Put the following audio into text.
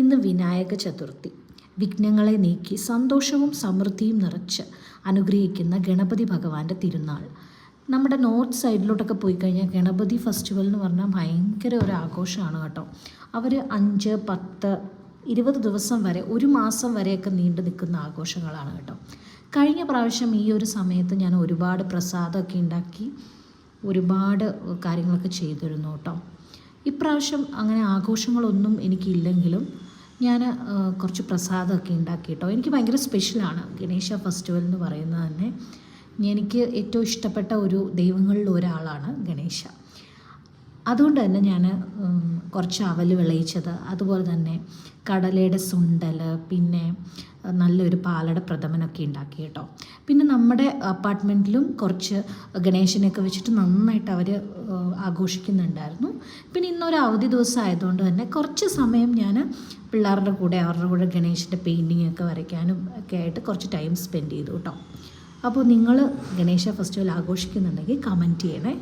ഇന്ന് വിനായക ചതുർത്ഥി. വിഘ്നങ്ങളെ നീക്കി സന്തോഷവും സമൃദ്ധിയും നിറച്ച് അനുഗ്രഹിക്കുന്ന ഗണപതി ഭഗവാന്റെ തിരുനാൾ. നമ്മുടെ നോർത്ത് സൈഡിലോട്ടൊക്കെ പോയി കഴിഞ്ഞാൽ ഗണപതി ഫെസ്റ്റിവൽ എന്ന് പറഞ്ഞാൽ ഭയങ്കര ഒരു ആഘോഷമാണ് കേട്ടോ. അവർ അഞ്ച് പത്ത് ഇരുപത് ദിവസം വരെ ഒരു മാസം വരെയൊക്കെ നീണ്ടു നിൽക്കുന്ന ആഘോഷങ്ങളാണ് കേട്ടോ. കഴിഞ്ഞ പ്രാവശ്യം ഈ ഒരു സമയത്ത് ഞാൻ ഒരുപാട് പ്രസാദമൊക്കെ ഉണ്ടാക്കി ഒരുപാട് കാര്യങ്ങളൊക്കെ ചെയ്തിരുന്നു കേട്ടോ. ഇപ്രാവശ്യം അങ്ങനെ ആഘോഷങ്ങളൊന്നും എനിക്കില്ലെങ്കിലും ഞാൻ കുറച്ച് പ്രസാദമൊക്കെ ഉണ്ടാക്കി കേട്ടോ എനിക്ക് ഭയങ്കര സ്പെഷ്യലാണ്. ഗണേശ ഫെസ്റ്റിവൽ എന്ന് പറയുന്നത് തന്നെ എനിക്ക് ഏറ്റവും ഇഷ്ടപ്പെട്ട ഒരു ദൈവങ്ങളിൽ ഒരാളാണ് ഗണേശ. അതുകൊണ്ട് തന്നെ ഞാൻ കുറച്ച് അവൽ വിളയിച്ചത്. അതുപോലെ തന്നെ കടലയുടെ സുണ്ടൽ പിന്നെ നല്ലൊരു പാലട പ്രഥമനൊക്കെ ഉണ്ടാക്കി കേട്ടോ. പിന്നെ നമ്മുടെ അപ്പാർട്ട്മെന്റിലും കുറച്ച് ഗണേശനെയൊക്കെ വെച്ചിട്ട് നന്നായിട്ട് അവർ ആഘോഷിക്കുന്നുണ്ടായിരുന്നു. പിന്നെ ഇന്നൊരു അവധി ദിവസം ആയതുകൊണ്ട് തന്നെ കുറച്ച് സമയം ഞാൻ പിള്ളേരുടെ കൂടെ അവരുടെ കൂടെ ഗണേശന്റെ പെയിന്റിങ് ഒക്കെ വരയ്ക്കാനും ഒക്കെ ആയിട്ട് കുറച്ച് ടൈം സ്പെൻഡ് ചെയ്തു കേട്ടോ. അപ്പോൾ നിങ്ങൾ ഗണേശ ഫെസ്റ്റിവൽ ആഘോഷിക്കുന്നുണ്ടെങ്കിൽ കമന്റ് ചെയ്യണേ.